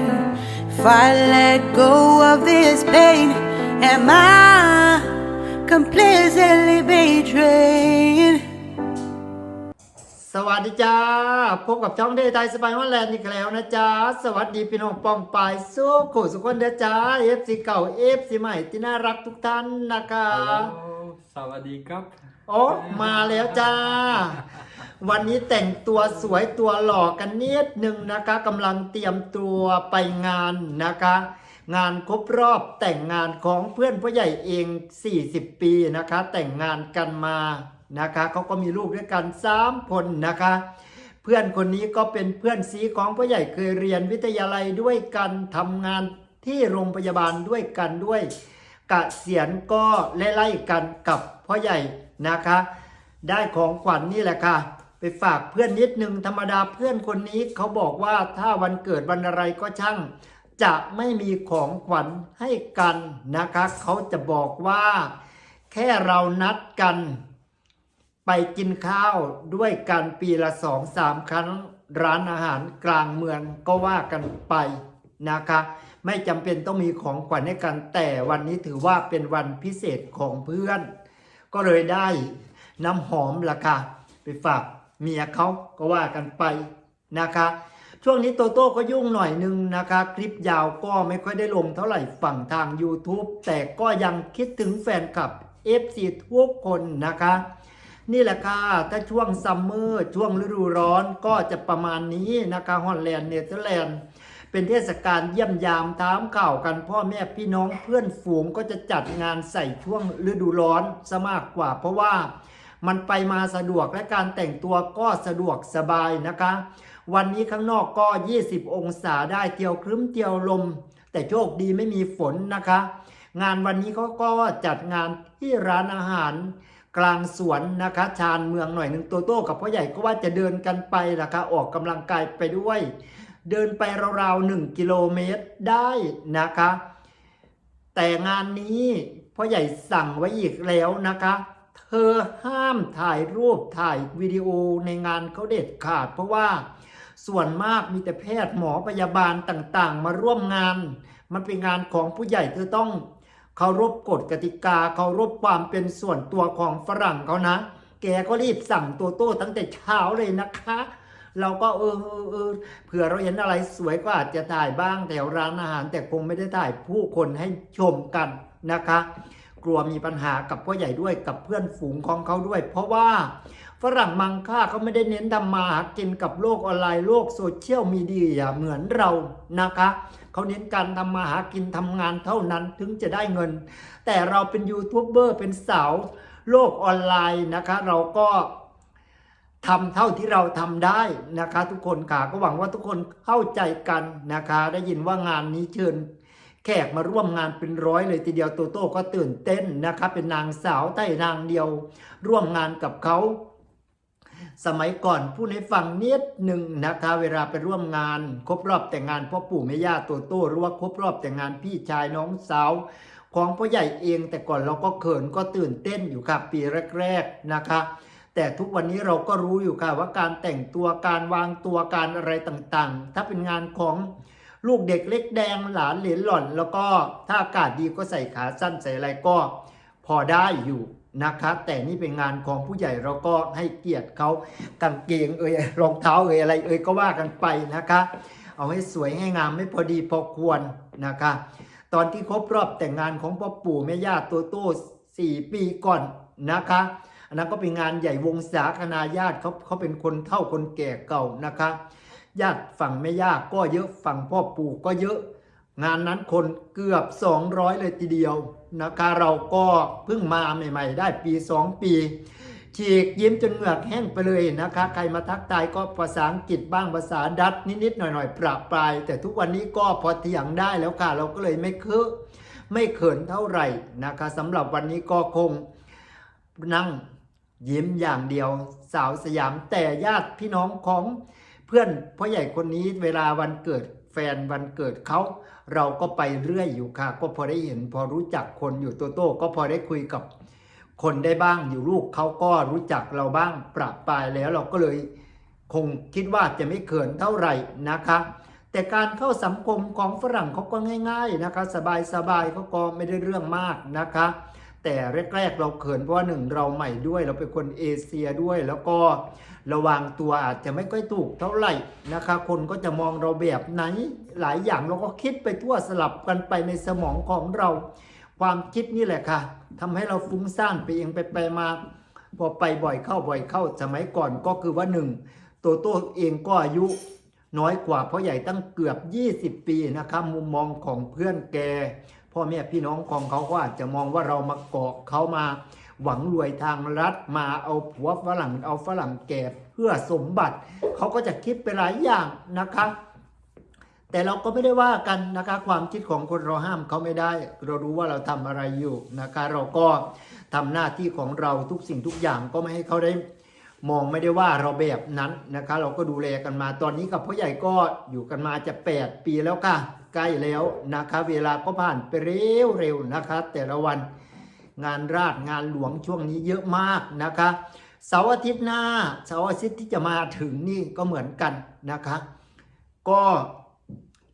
if I let go of this pain, am I completely betrayed? สวัสดีจ้า พบกับช่องเดย์ไทยสไปฮอลแลนด์อีกแล้วนะจ๊ะสวัสดีพี่น้องปองปายสู้ขู่สุกคนเด้อจ้าเอฟซีเก่าเอฟซีใหม่ที่น่ารักทุกท่านนะคะฮัลโหลสวัสดีครับ โอ้มาแล้วจ้า วันนี้แต่งตัวสวยตัวหล่อกันนิดหนึ่งนะคะกำลังเตรียมตัวไปงานนะคะ งานครบรอบแต่งงานของเพื่อนพ่อใหญ่เอง 40 ปีนะคะ แต่งงานกันมานะคะเขาก็มีลูกด้วยกัน3คนนะคะ เพื่อนคนนี้ก็เป็นเพื่อนซีของพ่อใหญ่เคยเรียนวิทยาลัยด้วยกันทำงานที่โรงพยาบาลด้วยกันด้วยกะเสียนก็ไล่ๆกันกับพ่อใหญ่ นะคะ ได้ของขวัญนนี่แหละค่ะ ไปฝากเพื่อนนิดนึงธรรมดาเพื่อนคนนี้เขาบอกว่าถ้าวันเกิดวันอะไรก็ช่าง จะไม่มีของขวัญให้กันนะคะ เขาจะบอกว่า แค่เรานัดกัน ไปกินข้าวด้วยกันปีละสองสามครั้งร้านอาหารกลางเมืองก็ว่ากันไปนะคะ ไม่จำเป็นต้องมีของขวัญให้กันแต่วันนี้ถือว่าเป็นวันพิเศษของเพื่อน ก็เลยได้น้ำหอมราคาไปฝากเมียเขาก็ว่ากันไปนะคะช่วงนี้โตโต้ก็ยุ่งหน่อยนึงนะคะ คลิปยาวก็ไม่ค่อยได้ลงเท่าไหร่ฝั่งทาง YouTube แต่ก็ยังคิดถึงแฟนคลับ FC ทุกคนนะคะ นี่แหละค่ะ ถ้าช่วงซัมเมอร์ ช่วงฤดูร้อนก็จะประมาณนี้นะคะฮอลแลนด์เนเธอร์แลนด์ เป็นเทศกาลเยี่ยมยามถามข่าวกันพ่อแม่พี่น้องเพื่อนฝูงก็จะจัดงานใส่ช่วงฤดูร้อนซะมากกว่า เพราะว่ามันไปมาสะดวกและการแต่งตัวก็สะดวกสบายนะคะ วันนี้ข้างนอกก็ 20 องศาได้เที่ยวครึ้มเที่ยวลม แต่โชคดีไม่มีฝนนะคะ งานวันนี้เขาก็จัดงานที่ร้านอาหารกลางสวนนะคะชานเมืองหน่อยหนึ่งโตโต้กับพ่อใหญ่ก็ว่าจะเดินกันไปล่ะคะออกกำลังกายไปด้วย เดินไปราวๆหนึ่งกิโลเมตรได้นะคะ แต่งานนี้พ่อใหญ่สั่งไว้อีกแล้วนะคะ เธอห้ามถ่ายรูปถ่ายวิดีโอในงานเขาเด็ดขาด เพราะว่าส่วนมากมีแต่แพทย์หมอพยาบาลต่างๆ มาร่วมงาน มันเป็นงานของผู้ใหญ่เธอต้องเคารพกฎกติกาเคารพความเป็นส่วนตัวของฝรั่งเขานะ แกก็รีบสั่งตัวโต้ตั้งแต่เช้าเลยนะคะ เราก็เออเออเออเผื่อเราเห็นอะไรสวยก็อาจจะถ่ายบ้างแถวร้านอาหาร แต่คงไม่ได้ถ่ายผู้คนให้ชมกันนะคะ กลัวมีปัญหากับพ่อใหญ่ด้วยกับเพื่อนฝูงของเขาด้วย เพราะว่าฝรั่งมังค่าเขาไม่ได้เน้นทำมาหากินกับโลกออนไลน์โลกโซเชียลมีเดียเหมือนเรานะคะเขาเน้นการทำมาหากินทำงานเท่านั้นถึงจะได้เงิน แต่เราเป็นยูทูบเบอร์เป็นสาวโลกออนไลน์นะคะ เราก็ ทำเท่าที่เราทำได้นะคะ ทุกคนค่ะก็หวังว่าทุกคนเข้าใจกันนะคะ ได้ยินว่างานนี้เชิญแขกมาร่วมงานเป็นร้อยเลยทีเดียวโตโต้ก็ตื่นเต้นนะคะเป็นนางสาวใต้นางเดียว ร่วมงานกับเขาสมัยก่อนผู้ให้ฟังนิดหนึ่งนะคะเวลาไปร่วมงาน ครบรอบแต่งงานพ่อปู่แม่ย่าโตโต้หรือว่าครบรอบแต่งงานพี่ชายน้องสาว ของพ่อใหญ่เองแต่ก่อนเราก็เขินก็ตื่นเต้นอยู่ค่ะปีแรก ๆนะคะ แต่ทุกวันนี้เราก็รู้อยู่ค่ะว่าการแต่งตัวการวางตัวการอะไรต่างๆ ถ้าเป็นงานของลูกเด็กเล็กแดงหลานเหลนหล่อน แล้วก็ถ้าอากาศดีก็ใส่ขาสั้นใส่อะไรก็พอได้อยู่นะคะแต่นี่เป็นงานของผู้ใหญ่เราก็ให้เกียรติเขากางเกงเอ่ยรองเท้าเอ่ยอะไรเอ่ยก็ว่ากันไปนะคะ เอาให้สวยให้งามไม่พอดีพอควรนะคะ ตอนที่ครบรอบแต่งงานของพ่อปู่แม่ย่าโตโต้สี่ปีก่อนนะคะ อันนั้นก็เป็นงานใหญ่วงศาคณาญาติเขาเขาเป็นคนเฒ่าคนแก่เก่านะคะ ญาติฝั่งแม่ย่าก็เยอะฝั่งพ่อปู่ก็เยอะ งานนั้นคนเกือบ 200 เลยทีเดียวนะคะเราก็เพิ่งมาใหม่ ๆ ได้ปี 2 ปีฉีกยิ้มจนเหงือกแห้งไปเลยนะคะ ใครมาทักทายก็ภาษาอังกฤษบ้างภาษาดัตช์นิดๆหน่อยๆประปราย แต่ทุกวันนี้ก็พอเถียงได้แล้วค่ะ เราก็เลยไม่เคือไม่เขินเท่าไหร่นะคะสำหรับวันนี้ก็คงนั่ง ยิ้มอย่างเดียวสาวสยามแต่ญาติพี่น้องของเพื่อนพ่อใหญ่คนนี้เวลาวันเกิดแฟนวันเกิดเขา เราก็ไปเรื่อยอยู่ค่ะ ก็พอได้เห็นพอรู้จักคนอยู่โตโต้ก็พอได้คุยกับคนได้บ้างอยู่ลูกเขาก็รู้จักเราบ้างปรับปรายแล้วเราก็เลยคงคิดว่าจะไม่เขินเท่าไหร่นะคะ แต่การเข้าสังคมของฝรั่งเขาก็ง่าย ๆนะคะ สบายๆเขาก็ไม่ได้เรื่องมากนะคะ แต่แรกๆเราเขินเพราะว่าหนึ่งเราใหม่ด้วย เราเป็นคนเอเชียด้วย แล้วก็ระวังตัวอาจจะไม่ค่อยถูกเท่าไหร่นะคะ คนก็จะมองเราแบบไหนหลายอย่างเราก็คิดไปทั่วสลับกันไปในสมองของเรา ความคิดนี่แหละค่ะทำให้เราฟุ้งซ่านไปเองไปไปมาพอไปบ่อยเข้าบ่อยเข้าสมัยก่อนก็คือว่าหนึ่งโตโต้เองก็อายุน้อยกว่าเพราะใหญ่ตั้งเกือบ 20 ปีนะคะมุมมองของเพื่อนแก พ่อแม่พี่น้องของเขาก็อาจจะมองว่าเรามาเกาะเขามา หวังรวยทางรัฐมาเอาผัวฝรั่งเอาฝรั่งแก่เพื่อสมบัติ เขาก็จะคิดไปหลายอย่างนะคะ แต่เราก็ไม่ได้ว่ากันนะคะ ความคิดของคนเราห้ามเขาไม่ได้ เรารู้ว่าเราทำอะไรอยู่นะคะ เราก็ทำหน้าที่ของเราทุกสิ่งทุกอย่างก็ไม่ให้เขาได้มองไม่ได้ว่าเราแบบนั้นนะคะ เราก็ดูแลกันมาตอนนี้กับพ่อใหญ่ก็อยู่กันมาจะ 8 ปีแล้วค่ะ ใกล้แล้วนะคะ เวลาก็ผ่านไปเร็วๆนะคะ แต่ละวันงานราชงานหลวงช่วงนี้เยอะมากนะคะเสาร์อาทิตย์หน้าเสาร์อาทิตย์ที่จะมาถึงนี่ก็เหมือนกันนะคะ ก็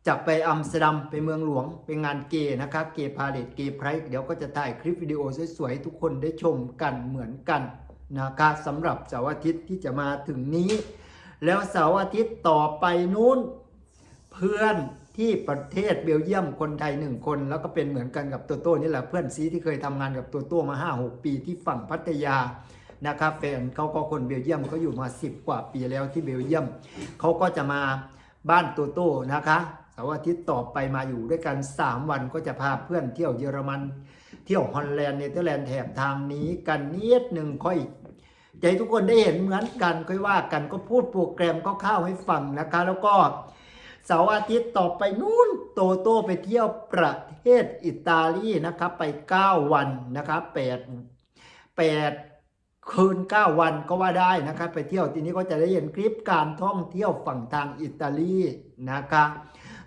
จะไปอัมสเตอร์ดัมไปเมืองหลวงเป็นงานเกย์นะคะเกย์พาเลตเกย์ไพรส์เดี๋ยวก็จะถ่ายคลิปวิดีโอสวยๆทุกคนได้ชมกันเหมือนกันนะคะสำหรับเสาร์อาทิตย์ที่จะมาถึงนี้ แล้วเสาร์อาทิตย์ต่อไปนู้นเพื่อน ที่ประเทศเบลเยียมคนไทยหนึ่งคน แล้วก็เป็นเหมือนกันกับโตโต้นี่แหละเพื่อนซีที่เคยทำงานกับโตโต้มา 5-6 ปีที่ฝั่งพัทยานะครับแฟนเขาก็คนเบลเยียมเขาอยู่มา 10 กว่าปีแล้วที่เบลเยียมเขาก็จะมาบ้านโตโต้นะคะเสาร์อาทิตย์ต่อไปมาอยู่ด้วยกัน 3 วันก็จะพาเพื่อนเที่ยวเยอรมัน เที่ยวฮอลแลนด์เนเธอร์แลนด์แถบทางนี้กันนิดหนึ่งค่อยจะให้ทุกคนได้เห็นเหมือนกันค่อยว่ากันก็พูดโปรแกรมคร่าวๆให้ฟังนะคะ แล้วก็ เสาร์อาทิตย์ต่อไปนู่นโตโต้ไปเที่ยวประเทศอิตาลีนะครับไป 9 วันนะครับ8 8คืน 9 วันก็ว่าได้นะครับไปเที่ยวทีนี้ก็จะได้เห็นคลิปการท่องเที่ยวฝั่งทางอิตาลีนะคะ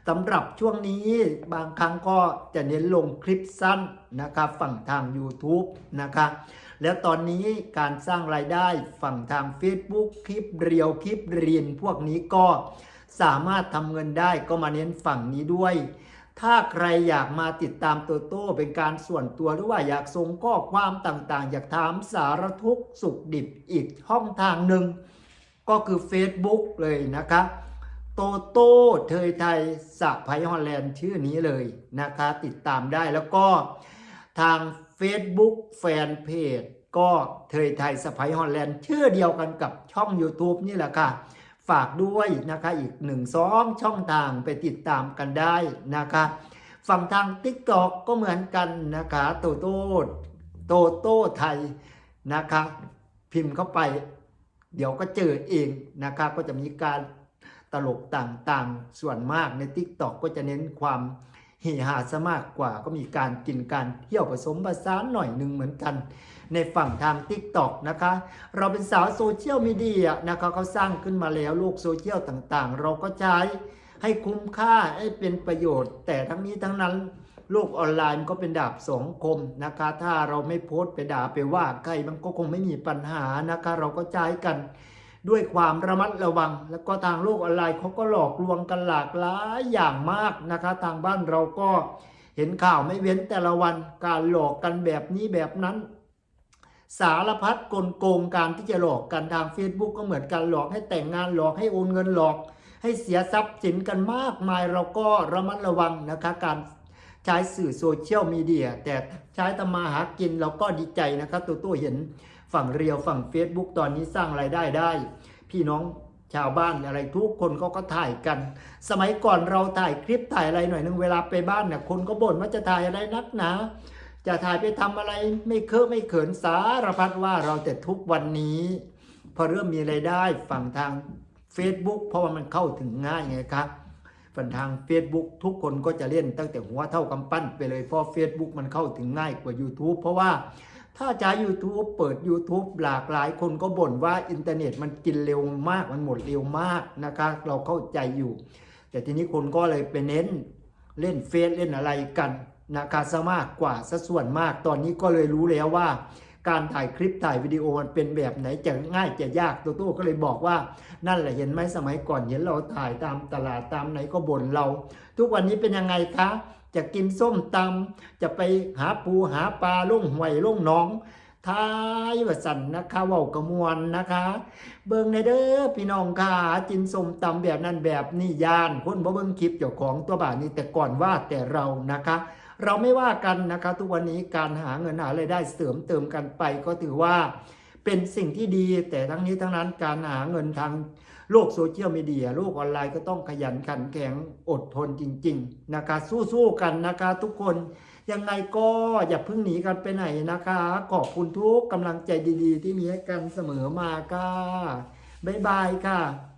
สำหรับช่วงนี้บางครั้งก็จะเน้นลงคลิปสั้นนะครับฝั่งทาง YouTube นะคะแล้วตอนนี้การสร้างรายได้ฝั่งทาง Facebook คลิปเรียวคลิปเรียนพวกนี้ก็ สามารถทำเงินได้ก็มาเน้นฝั่งนี้ด้วย ถ้าใครอยากมาติดตามโตโต้เป็นการส่วนตัวหรือว่าอยากส่งข้อความต่างๆ อยากถามสารทุกสุขดิบอีกช่องทางหนึ่งก็คือ Facebook เลยนะคะโตโต้เทยไทยสะไพฮอลแลนด์ชื่อนี้เลยนะคะ ติดตามได้แล้วก็ทาง Facebook แฟนเพจก็เทยไทยสะไพฮอลแลนด์ชื่อเดียวกันกับช่อง YouTube นี่แหละค่ะ ฝากด้วยนะคะ อีกหนึ่งสองช่องทางไปติดตามกันได้นะคะ ฝั่งทาง t ิ k t o k ก็เหมือนกันนะคะ โตโต้โตโต้ไทยนะคะ พิมพ์เข้าไป เดี๋ยวก็เจอเองนะคะ ก็จะมีการตลกต่างๆ ส่วนมากใน t ิ k t o k ก็จะเน้นความเฮฮาซะมากกว่าก็มีการกินการเที่ยวผสมผสานหน่อยหนึ่งเหมือนกัน ในฝั่งทาง t ิ k t o k นะคะ เราเป็นสาวโซเชียลมีเดียนะคะเขาสร้างขึ้นมาแล้วโลกโซเชียลต่างๆ เราก็ใช้ให้คุ้มค่าให้เป็นประโยชน์ แต่ทั้งนี้ทั้งนั้นโลกออนไลน์ก็เป็นดาบสองคมนะคะ ถ้าเราไม่โพสต์ไปด่าไปว่าใครมันก็คงไม่มีปัญหานะคะ เราก็ใช้กันด้วยความระมัดระวัง แล้วก็ทางโลกออนไลน์เขาก็หลอกลวงกันหลากหลายอย่างมากนะคะ ทางบ้านเราก็เห็นข่าวไม่เว้นแต่ละวันการหลอกกันแบบนี้แบบนั้น สารพัดกลโกงการที่จะหลอกกันทาง Facebook ก็เหมือนกันหลอกให้แต่งงานหลอกให้โอนเงินหลอก ให้เสียทรัพย์สินกันมากมายเราก็ระมัดระวังนะคะการใช้สื่อโซเชียลมีเดียแต่ใช้ทำมาหากินเราก็ดีใจนะครับตัวตัวเห็นฝั่งเรียวฝั่ง Facebook ตอนนี้สร้างรายได้ได้ พี่น้องชาวบ้านอะไรทุกคนเขาก็ถ่ายกัน สมัยก่อนเราถ่ายคลิปถ่ายอะไรหน่อยนึงเวลาไปบ้านเนี่ยคนก็บ่นว่าจะถ่ายอะไรนักหนา จะถ่ายไปทำอะไรไม่เคอะไม่เขินสารพัดว่าเราแต่ทุกวันนี้ พอเริ่มมีไรายได้ฝั่งทาง Facebook เพราะว่ามันเข้าถึงง่ายไงครับฝั่งทาง Facebook ทุกคนก็จะเล่นตั้งแต่หัวเท่ากำปั้นไปเลยเพราะ Facebook มันเข้าถึงง่ายกว่า YouTube เพราะว่าถ้าใช้ YouTube เปิด YouTube หลากหลายคนก็บ่นว่าอินเทอร์เน็ตมันกินเร็วมากมันหมดเร็วมากนะคะเราเข้าใจอยู่ แต่ทีนี้คนก็เลยไปเน้นเล่นเฟซเล่นอะไรกัน นะคะซะมากกว่าซะส่วนมากตอนนี้ก็เลยรู้แล้วว่า การถ่ายคลิปถ่ายวิดีโอมันเป็นแบบไหนจะง่ายจะยากตัวโต้ก็เลยบอกว่า นั่นแหละเห็นไหมสมัยก่อนเห็นเราถ่ายตามตลาดตามไหนก็บ่นเรา ทุกวันนี้เป็นยังไงคะ จะกินส้มตำจะไปหาปูหาปลาล่งห่วยล่งน้องท้ายว่าสันนะคะว่ากระมวลนะคะ เบิ่งในเด้อพี่น้องค่ะกินส้มตำแบบนั้นแบบนี้ยานคนบ่เบิ่งคลิปเจ้าของตัวบาทนี้แต่ก่อนว่าแต่เรานะคะ เราไม่ว่ากันนะคะทุกวันนี้การหาเงินหารายได้เสริมเติมกันไป ก็ถือว่าเป็นสิ่งที่ดี แต่ทั้งนี้ทั้งนั้นการหาเงินทางโลกโซเชียลมีเดียโลกออนไลน์ก็ต้องขยันขันแข็งอดทนจริง ๆ นะคะ สู้ๆกันนะคะทุกคนยังไงก็อย่าเพิ่งหนีกันไปไหนนะคะ ขอบคุณทุกกำลังใจดีๆ ที่มีให้กันเสมอมาค่ะบ๊ายบายค่ะ